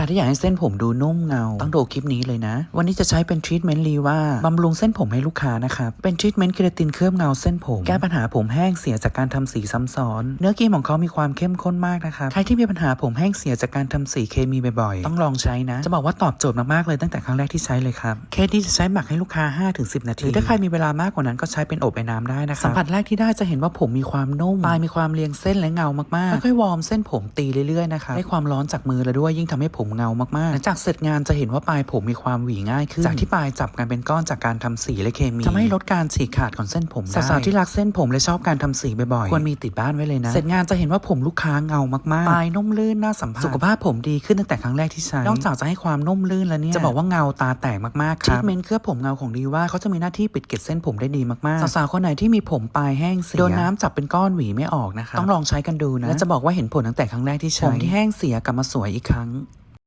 ครที่อยากให้เส้นผมดูนุ่มเงา ต้องดูคลิปนี้เลยนะ วันนี้จะใช้เป็นทรีทเมนต์รีว่าบำรุงเส้นผมให้ลูกค้านะครับเป็นทรีทเมนต์เคราตินเคลือบเงาเส้นผม แก้ปัญหาผมแห้งเสียจากการทำสีซ้ำซ้อน เนื้อครีมของเขามีความเข้มข้นมากนะครับใครที่มีปัญหาผมแห้งเสียจากการทำสีเคมีบ่อยๆ ต้องลองใช้นะ จะบอกว่าตอบโจทย์มากๆเลยตั้งแต่ครั้งแรกที่ใช้เลยครับเคสนี้จะใช้หมักให้ลูกค้า 5-10 นาทีหรือถ้าใครมีเวลามากกว่านั้นก็ใช้เป็นอบไอ้น้ำได้นะครับสัมผัสแรกที่ได้จะเห็นว่าผมมีความนุ่มปลายมีความเรียงเส้นและเงามากๆค่อยๆวอร์มเส้นผมตีเรื่อยๆนะครับให้ความร้อนจากมือแล้วด้วยยิ่งทำให้ผมเงามากๆหลังจากเสร็จงานจะเห็นว่าปลายผมมีความหวีง่ายขึ้นจากที่ปลายจับกันเป็นก้อนจากการทำสีและเคมีจะไม่ลดการฉีกขาดของเส้นผมได้สาวๆที่รักเส้นผมและชอบการทำสีบ่อยๆควรมีติดบ้านไว้เลยนะเสร็จงานจะเห็นว่าผมลูกค้าเงามากๆปลายนุ่มลื่นน่าสัมผัสสุขภาพผมดีขึ้นตั้งแต่ครั้งแรกที่ใช้นอกจากจะให้ความนุ่มลื่นแล้วเนี่ยจะบอกว่าเงาตาแตกมากๆครับทรีทเมนต์เคลือบผมเงาของดีว่าเขาจะมีหน้าที่ปิดเกล็ดเส้นผมได้ดีมากๆสาวๆคนไหนที่มีผมปลายแห้งเสียโดนน้ำจับเป็นก้อนหวีไม่ออกนะคะต้องลองใช้กันดูนะและจะบอกว่าเห็นผลตั้งแต่ครั้งแรกที่ใช้ผมที่แห้งเสียกลับมาสวยอีกครั้ง